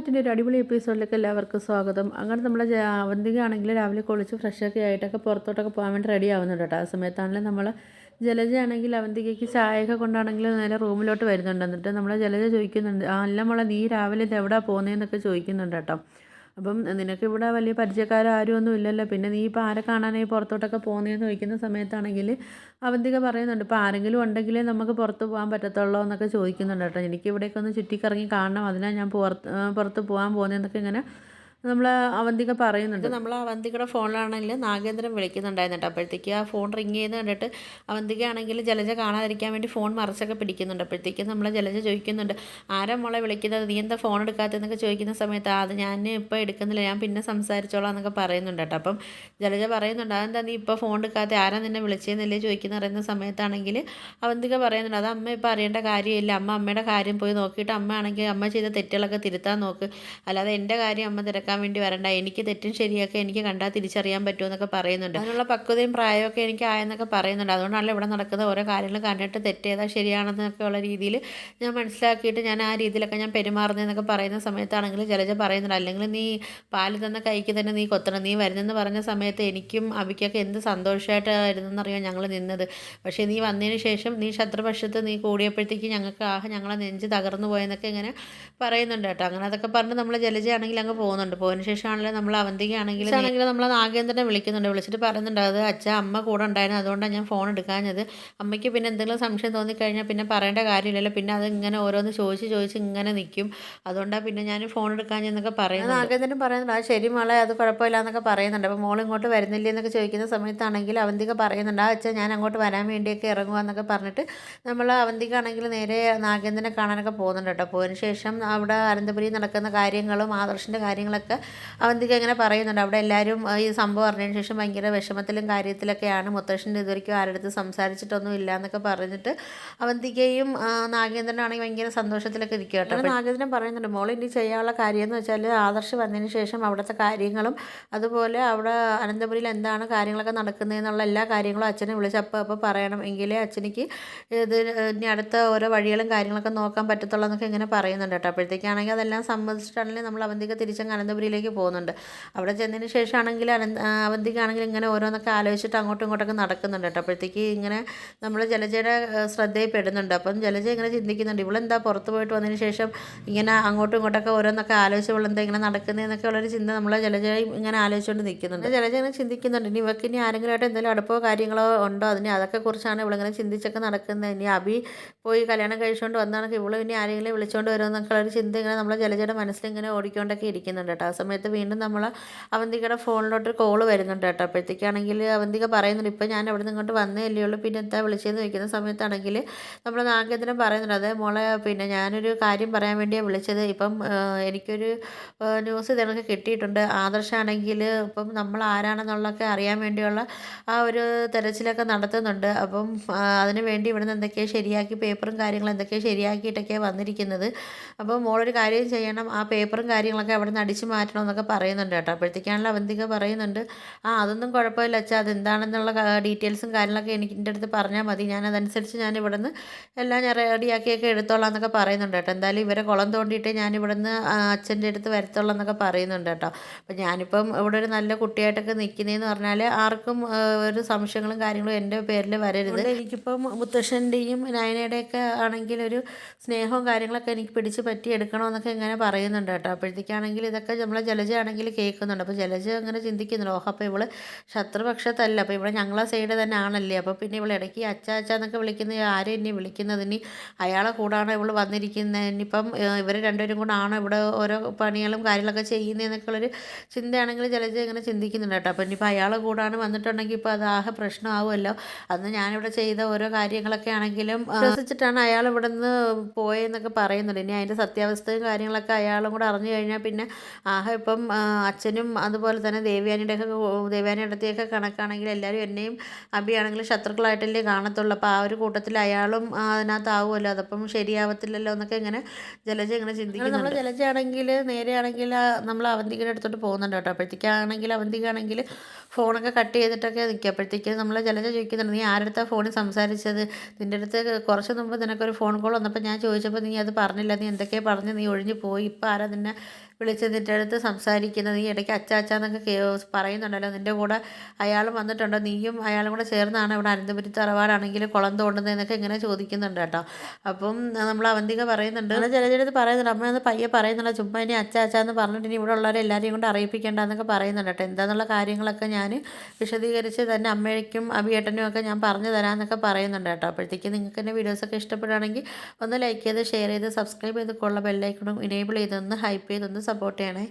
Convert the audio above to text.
മാറ്റിന്റെ ഒരു അടിപൊളി എപ്പിസോഡിലേക്ക് എല്ലാവർക്കും സ്വാഗതം. അങ്ങനെ നമ്മൾ അവന്തികയാണെങ്കിൽ രാവിലെ കുളിച്ച് ഫ്രഷൊക്കെ ആയിട്ടൊക്കെ പുറത്തോട്ടൊക്കെ പോകാൻ വേണ്ടി റെഡി ആവുന്നുണ്ട് കേട്ടോ. ആ സമയത്താണെങ്കിൽ നമ്മൾ ജലജ ആണെങ്കിൽ അവന്തികയ്ക്ക് ചായയൊക്കെ കൊണ്ടാണെങ്കിൽ നേരെ റൂമിലോട്ട് വരുന്നുണ്ട്. എന്നിട്ട് നമ്മൾ ജലജ ചോദിക്കുന്നുണ്ട് ആ അല്ല മോളെ നീ രാവിലെ ഇത് എവിടെ പോകുന്നതെന്നൊക്കെ ചോദിക്കുന്നുണ്ട് കേട്ടോ. അപ്പം നിനക്ക് ഇവിടെ വലിയ പരിചയക്കാരും ആരും ഒന്നും ഇല്ലല്ലോ. പിന്നെ നീ ഇപ്പോൾ ആരെ കാണാനായി പുറത്തോട്ടൊക്കെ പോകുന്നതെന്ന് ചോദിക്കുന്ന സമയത്താണെങ്കിൽ അവന്തിക പറയുന്നുണ്ട് ഇപ്പോൾ ആരെങ്കിലും ഉണ്ടെങ്കിലേ നമുക്ക് പുറത്ത് പോകാൻ പറ്റത്തുള്ളൂ എന്നൊക്കെ ചോദിക്കുന്നുണ്ട് കേട്ടോ. എനിക്ക് ഇവിടേക്ക് ഒന്ന് ചുറ്റിക്കറങ്ങി കാണണം. അതിനാണ് ഞാൻ പുറത്ത് പുറത്ത് പോകാൻ പോകുന്നതെന്നൊക്കെ ഇങ്ങനെ നമ്മൾ അവന്തിക പറയുന്നുണ്ട്. നമ്മൾ അവന്തികയുടെ ഫോണിലാണെങ്കിൽ നാഗേന്ദ്രൻ വിളിക്കുന്നുണ്ടായിരുന്നു അപ്പോഴത്തേക്ക് ആ ഫോൺ റിങ് ചെയ്യുന്ന കണ്ടിട്ട് അവന്തികയാണെങ്കിൽ ജലജ കാണാതിരിക്കാൻ വേണ്ടി ഫോൺ മറിച്ചൊക്കെ പിടിക്കുന്നുണ്ട്. അപ്പോഴത്തേക്ക് നമ്മൾ ജലജ ചോദിക്കുന്നുണ്ട് ആരാ മോളെ വിളിക്കുന്നത്? നീ എന്താ ഫോൺ എടുക്കാത്തതെന്നൊക്കെ ചോദിക്കുന്ന സമയത്ത് അത് ഞാൻ ഇപ്പോൾ എടുക്കുന്നില്ല. ഞാൻ പിന്നെ സംസാരിച്ചോളാം എന്നൊക്കെ പറയുന്നുണ്ട് കേട്ടോ. അപ്പം ജലജ പറയുന്നുണ്ട് അതെന്താ നീ ഇപ്പോൾ ഫോൺ എടുക്കാത്ത ആരാ നിന്നെ വിളിച്ചതെന്നല്ലേ ചോദിക്കുന്ന പറയുന്ന സമയത്താണെങ്കിൽ അവന്തിക പറയുന്നുണ്ട് അത് അമ്മ ഇപ്പോൾ അറിയേണ്ട കാര്യമില്ല. അമ്മ അമ്മയുടെ കാര്യം പോയി നോക്കിയിട്ട് അമ്മയാണെങ്കിൽ അമ്മ ചെയ്ത തെറ്റുകളൊക്കെ തിരുത്താൻ നോക്ക്. അല്ലാതെ എന്റെ കാര്യം അമ്മ തിരക്കാൻ വേണ്ടി വരണ്ട. എനിക്ക് തെറ്റും ശരിയൊക്കെ എനിക്ക് കണ്ടാൽ തിരിച്ചറിയാൻ പറ്റുമെന്നൊക്കെ പറയുന്നുണ്ട്. അതിനുള്ള പക്വതയും പ്രായമൊക്കെ എനിക്ക് ആയെന്നൊക്കെ പറയുന്നുണ്ട്. അതുകൊണ്ടാണല്ലോ ഇവിടെ നടക്കുന്ന ഓരോ കാര്യങ്ങൾ കണ്ടിട്ട് തെറ്റേതാ ശരിയാണെന്നൊക്കെ ഉള്ള രീതിയിൽ ഞാൻ മനസ്സിലാക്കിയിട്ട് ഞാൻ ആ രീതിയിലൊക്കെ ഞാൻ പെരുമാറുന്നതെന്നൊക്കെ പറയുന്ന സമയത്താണെങ്കിൽ ജലജ പറയുന്നുണ്ട്. അല്ലെങ്കിൽ നീ പാൽ തന്ന കൈക്ക് തന്നെ നീ കൊത്തണം. നീ വരുന്നെന്ന് പറഞ്ഞ സമയത്ത് എനിക്കും അവിക്കൊക്കെ എന്ത് സന്തോഷമായിട്ടായിരുന്നെന്നറിയാം ഞങ്ങൾ നിന്നത്. പക്ഷേ നീ വന്നതിന് ശേഷം നീ ശത്രുപക്ഷത്ത് നീ കൂടിയപ്പോഴത്തേക്ക് ഞങ്ങൾക്ക് ആഹ് ഞങ്ങളെ നെഞ്ച് തകർന്നു പോയെന്നൊക്കെ ഇങ്ങനെ പറയുന്നുണ്ട് കേട്ടോ. അങ്ങനെ അതൊക്കെ പറഞ്ഞ് നമ്മൾ ജലജയാണെങ്കിൽ അങ്ങ് പോകുന്നുണ്ട്. പോയതിന് ശേഷമാണെങ്കിലും നമ്മൾ അവന്തിക്കാണെങ്കിൽ ആണെങ്കിൽ നമ്മൾ നാഗേന്ദ്രനെ വിളിക്കുന്നുണ്ട്. വിളിച്ചിട്ട് പറയുന്നുണ്ട് അത് അച്ഛ അമ്മ കൂടെ ഉണ്ടായിരുന്നു. അതുകൊണ്ടാണ് ഞാൻ ഫോൺ എടുക്കാഞ്ഞത്. അമ്മയ്ക്ക് പിന്നെ എന്തെങ്കിലും സംശയം തോന്നിക്കഴിഞ്ഞാൽ പിന്നെ പറയേണ്ട കാര്യമില്ലല്ലോ. പിന്നെ അത് ഇങ്ങനെ ഓരോന്ന് ചോദിച്ച് ചോദിച്ച് ഇങ്ങനെ നിൽക്കും. അതുകൊണ്ടാണ് പിന്നെ ഞാൻ ഫോൺ എടുക്കാഞ്ഞെന്നൊക്കെ പറയുന്നത്. നാഗേന്ദ്രൻ പറയുന്നുണ്ട് ആ ശരി മോളെ അത് കുഴപ്പമില്ല എന്നൊക്കെ പറയുന്നുണ്ട്. അപ്പോൾ മോൾ ഇങ്ങോട്ട് വരുന്നില്ല എന്നൊക്കെ ചോദിക്കുന്ന സമയത്താണെങ്കിൽ അവന്തിക പറയുന്നുണ്ട് ആ അച്ഛൻ ഞാൻ അങ്ങോട്ട് വരാൻ വേണ്ടിയൊക്കെ ഇറങ്ങുക എന്നൊക്കെ പറഞ്ഞിട്ട് നമ്മൾ അവന്തിക ആണെങ്കിൽ നേരെ നാഗേന്ദ്രനെ കാണാനൊക്കെ പോകുന്നുണ്ട് കേട്ടോ. പോയതിന് ശേഷം അവിടെ അനന്തപുരി നടക്കുന്ന കാര്യങ്ങളും ആദർശിന്റെ കാര്യങ്ങളൊക്കെ അവന്തിക അങ്ങനെ പറയുന്നുണ്ട്. അവിടെ എല്ലാവരും ഈ സംഭവം അറിഞ്ഞതിന് ശേഷം ഭയങ്കര വിഷമത്തിലും കാര്യത്തിലൊക്കെയാണ് മുത്തശ്ശന്റെ ഇതുവരെയ്ക്കും അടുത്ത് സംസാരിച്ചിട്ടൊന്നും ഇല്ല എന്നൊക്കെ പറഞ്ഞിട്ട് അവന്തികയും നാഗേന്ദ്രനാണെങ്കിൽ ഭയങ്കര സന്തോഷത്തിലൊക്കെ ഇരിക്കുക കേട്ടോ. നാഗേന്ദ്രൻ പറയുന്നുണ്ട് മോൾ ഇനി ചെയ്യാനുള്ള കാര്യം എന്ന് വെച്ചാൽ ആദർശ് വന്നതിന് ശേഷം അവിടുത്തെ കാര്യങ്ങളും അതുപോലെ അവിടെ അനന്തപുരിയിൽ എന്താണ് കാര്യങ്ങളൊക്കെ നടക്കുന്നതെന്നുള്ള എല്ലാ കാര്യങ്ങളും അച്ഛനെ വിളിച്ച് അപ്പോൾ പറയണം. എങ്കിലേ അച്ഛനിക്ക് ഇത് ഇനി അടുത്ത ഓരോ വഴികളും കാര്യങ്ങളൊക്കെ നോക്കാൻ പറ്റത്തുള്ളൂ എന്നൊക്കെ ഇങ്ങനെ പറയുന്നുണ്ട് കേട്ടോ. അപ്പോഴത്തേക്കാണെങ്കിൽ അതെല്ലാം സംബന്ധിച്ചിട്ടാണെങ്കിൽ നമ്മൾ അവന്തിക തിരിച്ചങ്ങ് അനന്തപുരിയിലേക്ക് പോകുന്നുണ്ട്. അവിടെ ചെന്നതിന് ശേഷമാണെങ്കിൽ അനന്ത അവന്തിക്കാണെങ്കിൽ അവന്തിക ഇങ്ങനെ ഓരോന്നൊക്കെ ആലോചിച്ചിട്ട് അങ്ങോട്ടും ഇങ്ങോട്ടൊക്കെ നടക്കുന്നുണ്ട് കേട്ടോ. അപ്പോഴത്തേക്ക് ഇങ്ങനെ നമ്മൾ ജലജയുടെ ശ്രദ്ധയിൽ പെടുന്നുണ്ട് അപ്പം ജലജ ഇങ്ങനെ ചിന്തിക്കുന്നുണ്ട് ഇവളെന്താ പുറത്ത് പോയിട്ട് വന്നതിന് ശേഷം ഇങ്ങനെ അങ്ങോട്ടും ഇങ്ങോട്ടൊക്കെ ഓരോന്നൊക്കെ ആലോചിച്ച് ഇവളെന്താ ഇങ്ങനെ നടക്കുന്നതെന്നൊക്കെ ഉള്ളൊരു ചിന്ത നമ്മൾ ജലജയായി ഇങ്ങനെ ആലോചിച്ചുകൊണ്ട് നിൽക്കുന്നുണ്ട്. ജലജ ഇങ്ങനെ ചിന്തിക്കുന്നുണ്ട് ഇനി ഇവർക്ക് ഇനി ആരെങ്കിലുമായിട്ട് എന്തെങ്കിലും അടുപ്പോ കാര്യങ്ങളോ ഉണ്ടോ? അതിന് അതൊക്കെ കുറിച്ചാണ് ഇവളിങ്ങനെ ചിന്തിച്ചൊക്കെ നടക്കുന്നത് ഇനി അഭി പോയി കല്യാണം കഴിച്ചുകൊണ്ട് വന്നാണെങ്കിൽ ഇവളും ഇനി ആരെങ്കിലും വിളിച്ചുകൊണ്ട് വരുമെന്നൊക്കെ ഉള്ളൊരു ചിന്ത ഇങ്ങനെ നമ്മളെ ജലജയുടെ മനസ്സിലിങ്ങനെ ഓടിക്കൊണ്ടൊക്കെ ഇരിക്കുന്നുണ്ട് കേട്ടോ. ആ സമയത്ത് വീണ്ടും നമ്മൾ അവന്തികയുടെ ഫോണിലോട്ട് കോൾ വരുന്നുണ്ട് കേട്ടോ. അപ്പോഴത്തേക്കാണെങ്കിൽ അവന്തിക പറയുന്നുണ്ട് ഇപ്പം ഞാൻ അവിടെ നിന്ന് ഇങ്ങോട്ട് വന്നേ അല്ലേ ഉള്ളൂ. പിന്നെ എന്താ വിളിച്ചതെന്ന് ചോദിക്കുന്ന സമയത്താണെങ്കിൽ നമ്മൾ നാഗേന്ദ്രൻ പറയുന്നുണ്ട് അതെ മോളെ പിന്നെ ഞാനൊരു കാര്യം പറയാൻ വേണ്ടിയാണ് വിളിച്ചത്. ഇപ്പം എനിക്കൊരു ന്യൂസ് ഇതിനൊക്കെ കിട്ടിയിട്ടുണ്ട്. ആദർശാണെങ്കിൽ ഇപ്പം നമ്മൾ ആരാണെന്നുള്ളതൊക്കെ അറിയാൻ വേണ്ടിയുള്ള ആ ഒരു തെരച്ചിലൊക്കെ നടത്തുന്നുണ്ട്. അപ്പം അതിനു വേണ്ടി ഇവിടുന്ന് എന്തൊക്കെയോ ശരിയാക്കി പേപ്പറും കാര്യങ്ങളും എന്തൊക്കെയോ ശരിയാക്കിയിട്ടൊക്കെയാണ് വന്നിരിക്കുന്നത്. അപ്പോൾ മോളൊരു കാര്യം ചെയ്യണം. ആ പേപ്പറും കാര്യങ്ങളൊക്കെ അവിടെ നിന്ന് അടിച്ചു മാറ്റണം എന്നൊക്കെ പറയുന്നുണ്ട് കേട്ടോ. അപ്പോഴത്തേക്കാണല്ലോ അവന്തിക പറയുന്നുണ്ട് ആ അതൊന്നും കുഴപ്പമില്ല അച്ഛാ അതെന്താണെന്നുള്ള ഡീറ്റെയിൽസും കാര്യങ്ങളൊക്കെ എനിക്ക് എന്റെ അടുത്ത് പറഞ്ഞാൽ മതി. ഞാൻ അതനുസരിച്ച് ഞാൻ ഇവിടുന്ന് എല്ലാം ഞാൻ റെഡിയാക്കിയൊക്കെ എടുത്തോളാം എന്നൊക്കെ പറയുന്നുണ്ട് കേട്ടോ. എന്തായാലും ഇവരെ കുളം തോണ്ടിയിട്ട് ഞാൻ ഇവിടുന്ന് അച്ഛന്റെ അടുത്ത് വരത്തുള്ളൂ എന്നൊക്കെ പറയുന്നുണ്ട് കേട്ടോ. അപ്പം ഞാനിപ്പം ഇവിടെ ഒരു നല്ല കുട്ടിയായിട്ടൊക്കെ നിൽക്കുന്നതെന്ന് പറഞ്ഞാൽ ആർക്കും ഒരു സംശയങ്ങളും കാര്യങ്ങളും എന്റെ പേരിൽ വരരുത്. എനിക്കിപ്പം മുത്തശ്ശന്റെയും നയനയുടെയൊക്കെ ആണെങ്കിൽ ഒരു സ്നേഹവും കാര്യങ്ങളൊക്കെ എനിക്ക് പിടിച്ച് പറ്റി എടുക്കണമെന്നൊക്കെ ഇങ്ങനെ പറയുന്നുണ്ട് കേട്ടോ. അപ്പോഴത്തേക്കാണെങ്കിൽ ഇതൊക്കെ നമ്മളെ ജലജയാണെങ്കിൽ കേൾക്കുന്നുണ്ട്. അപ്പോൾ ജലജ അങ്ങനെ ചിന്തിക്കുന്നുണ്ട്. ഓഹ് അപ്പോൾ ഇവൾ ശത്രുപക്ഷത്തല്ല. അപ്പോൾ ഇവിടെ ഞങ്ങളെ സൈഡ് തന്നെ ആണല്ലേ? അപ്പോൾ പിന്നെ ഇവൾ ഇടയ്ക്ക് അച്ഛ അച്ഛ എന്നൊക്കെ വിളിക്കുന്നത് ആരും ഇനി വിളിക്കുന്നത്? ഇനി അയാളെ കൂടാണ് ഇവൾ വന്നിരിക്കുന്നത് ഇനിയിപ്പം ഇവർ രണ്ടുപേരും കൂടാണ് ഇവിടെ ഓരോ പണികളും കാര്യങ്ങളൊക്കെ ചെയ്യുന്നതെന്നൊക്കെ ഉള്ളൊരു ചിന്തയാണെങ്കിൽ ജലജ ഇങ്ങനെ ചിന്തിക്കുന്നുണ്ട് കേട്ടോ. അപ്പോൾ ഇനിയിപ്പോൾ അയാളെ കൂടാണ് വന്നിട്ടുണ്ടെങ്കിൽ ഇപ്പോൾ അത് ആകെ പ്രശ്നമാവുമല്ലോ. അന്ന് ഞാനിവിടെ ചെയ്ത ഓരോ കാര്യങ്ങളൊക്കെ ആണെങ്കിലും വിശ്വസിച്ചിട്ടാണ് അയാൾ ഇവിടെ നിന്ന് പോയെന്നൊക്കെ പറയുന്നുണ്ട്. ഇനി അതിന്റെ സത്യാവസ്ഥയും കാര്യങ്ങളൊക്കെ അയാളും കൂടെ അറിഞ്ഞു കഴിഞ്ഞാൽ പിന്നെ ആഹ ഇപ്പം അച്ഛനും അതുപോലെ തന്നെ ദേവ്യാനിയുടെയൊക്കെ ഒക്കെ ദേവയാനി ഇടത്തെയൊക്കെ കണക്കാണെങ്കിൽ എല്ലാവരും എന്നെയും അബിയാണെങ്കിലും ശത്രുക്കളായിട്ടല്ലേ കാണത്തുള്ളൂ. അപ്പോൾ ആ ഒരു കൂട്ടത്തിൽ അയാളും അതിനകത്താവുമല്ലോ. അതപ്പം ശരിയാവത്തില്ലല്ലോ എന്നൊക്കെ ഇങ്ങനെ ജലജ ഇങ്ങനെ ചിന്തിക്കുന്നു നമ്മൾ ജലജയാണെങ്കിൽ നേരെയാണെങ്കിൽ നമ്മൾ അവന്തികയുടെ അടുത്തോട്ട് പോകുന്നുണ്ട് കേട്ടോ. അപ്പോഴത്തേക്കാണെങ്കിൽ അവന്തികാണെങ്കിൽ ഫോണൊക്കെ കട്ട് ചെയ്തിട്ടൊക്കെ നിൽക്കുക. അപ്പോഴത്തേക്ക് നമ്മൾ ജലജ ചോദിക്കുന്നുണ്ട് നീ ആരുടെ ഫോണിൽ സംസാരിച്ചത്? നിന്റെ അടുത്ത് കുറച്ച് മുമ്പ് നിനക്കൊരു ഫോൺ കോൾ വന്നപ്പോൾ ഞാൻ ചോദിച്ചപ്പോൾ നീ അത് പറഞ്ഞില്ല. നീ എന്തൊക്കെയാണ് പറഞ്ഞ് നീ ഒഴിഞ്ഞു പോയി. ഇപ്പോൾ ആരാ നിന്നെ വിളിച്ച് നിന്റെ അടുത്ത് സംസാരിക്കുന്നത്. നീ ഇടയ്ക്ക് അച്ചാച്ച എന്നൊക്കെ പറയുന്നുണ്ടല്ലോ. നിന്റെ കൂടെ അയാളും വന്നിട്ടുണ്ടോ. നീയും അയാളും കൂടെ ചേർന്നാണ് ഇവിടെ അനന്തപുരി തറവാടാണെങ്കിൽ കുളം തോണ്ടുന്നതെന്നൊക്കെ ഇങ്ങനെ ചോദിക്കുന്നുണ്ട് കേട്ടോ. അപ്പം നമ്മൾ അവന്തിക പറയുന്നുണ്ട്. ജലജടുത്ത് പറയുന്നുണ്ട്. അമ്മ ഒന്ന് പയ്യെ പറയുന്നുണ്ട്. ചുമ്മാ ഇനി അച്ഛ എന്ന് പറഞ്ഞിട്ട് ഇനി ഇവിടെ ഉള്ളവരെ എല്ലാവരെയും കൊണ്ട് അറിയിപ്പിക്കേണ്ട എന്നൊക്കെ പറയുന്നുണ്ട് കേട്ടോ. എന്താന്നുള്ള കാര്യങ്ങളൊക്കെ ഞാൻ വിശദീകരിച്ച് തന്നെ അമ്മയ്ക്കും അഭിയേട്ടനും ഒക്കെ ഞാൻ പറഞ്ഞു തരാമെന്നൊക്കെ പറയുന്നുണ്ട് കേട്ടോ. അപ്പോഴത്തേക്ക് നിങ്ങൾക്ക് എന്റെ വീഡിയോസൊക്കെ ഇഷ്ടപ്പെടുകയാണെങ്കിൽ ഒന്ന് ലൈക്ക് ചെയ്ത് ഷെയർ ചെയ്ത് സബ്സ്ക്രൈബ് ചെയ്ത് കൊള്ള ബെല്ലൈക്കണം ഇനേബിൾ ചെയ്തൊന്ന് ഹൈപ്പ് ചെയ്തൊന്ന് സപ്പോർട്ട് ചെയ്യണേ